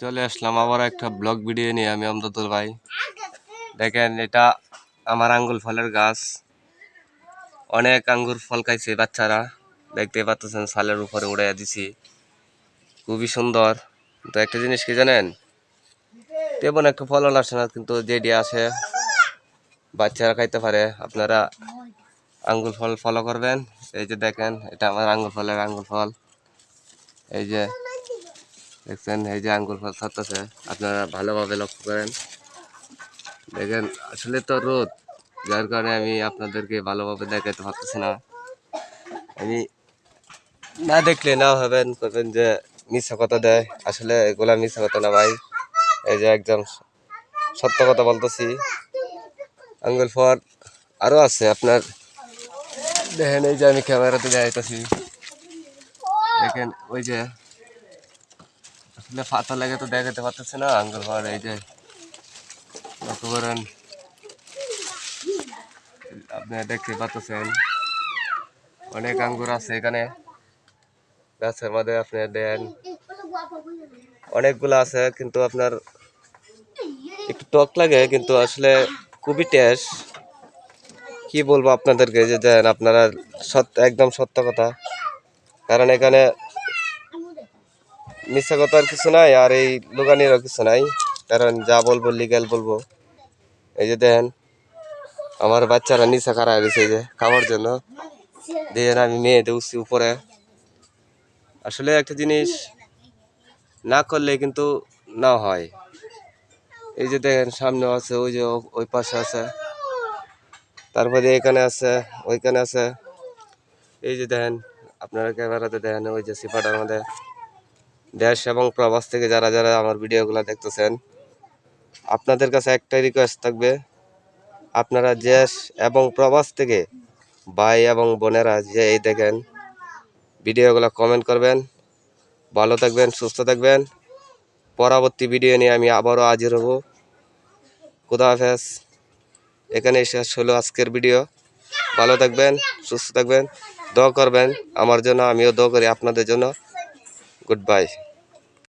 চলে আসলাম আবার একটা ব্লগ ভিডিও নিয়ে আমি আমদাদুল ভাই। দেখেন, এটা আমার আঙ্গুল ফলের গাছ। অনেক আঙ্গুর ফল খাইছে বাচ্চারা। দেখতে পাচ্ছেন সালের উপরে উড়ে দিছি। খুবই সুন্দর। তো একটা জিনিস কি জানেন? তেমন একটা ফলন আসে না, কিন্তু যেটি আসে, বাচ্চারা খাইতে পারে। আপনারা আঙ্গুর ফল ফলো করবেন। এই যে দেখেন, এটা আমার আঙ্গুর ফলের আঙ্গুর ফল। এই যে দেখছেন, এই যে আঙ্গুর ফল ছাড়তেছে। আপনারা ভালোভাবে লক্ষ্য করেন। দেখেন, আসলে তো রোদ, যার কারণে আমি আপনাদেরকে ভালোভাবে দেখাতে পারতেছি না। আমি না দেখলে না হবেন করবেন যে মিথ্যা কথা দেয়। আসলে এগুলা মিথ্যা কথা না ভাই। এই যে একদম সত্য কথা বলতেছি। আঙ্গুল ফল আরও আছে আপনার। দেখেন, এই যে আমি ক্যামেরাতে যাইতেছি দেখেন, ওই যে আসলে ফাতা লাগে তো দেখাতে পারতেছে না, আঙ্গুল ফল এই যে লক্ষ্য করেন আপনি দেখতে পাচ্ছেন অনেক আঙ্গুর আছে এখানে। গাছের মধ্যে আপনি দেন। অনেকগুলো আছে, কিন্তু আপনার একটু টক লাগে, কিন্তু আসলে খুবই টেস্ট। কি বলব আপনাদেরকে, যে দেন, আপনারা সত্য, একদম সত্য কথা। কারণ এখানে মিথ্যা কথা আর কিছু নাই, আর এই লোকানিরও কিছু নাই। কারণ যা বলব লিগ্যাল বলব। এই যে দেখেন, আমার বাচ্চারা নিচে খারাপ গেছে যে খাওয়ার জন্য। দিয়ে আমি মেয়ে উঠছি উপরে। আসলে একটা জিনিস না করলে কিন্তু না হয়। এই যে দেখেন, সামনে আছে, ওই যে ওই পাশে আছে। তারপরে এখানে আছে, ওইখানে আছে। এই যে দেখেন, আপনারা ক্যামেরাতে দেখেন, ওই যে সিপাটার মধ্যে। দেশ এবং প্রবাস থেকে যারা যারা আমার ভিডিওগুলো দেখতেছেন, আপনাদের কাছে একটাই রিকোয়েস্ট থাকবে, আপনারা দেশ এবং প্রবাস থেকে ভাই এবং বোনেরা যে এই দেখেন ভিডিওগুলো কমেন্ট করবেন, ভালো থাকবেন, সুস্থ থাকবেন। পরবর্তী ভিডিও নিয়ে আমি আবারও হাজির হব। খুদা এখানে শেষ হলো আজকের ভিডিও ভালো থাকবেন, সুস্থ থাকবেন, দোয়া করবেন আমার জন্য, আমিও দোয়া করি আপনাদের জন্য। Good bye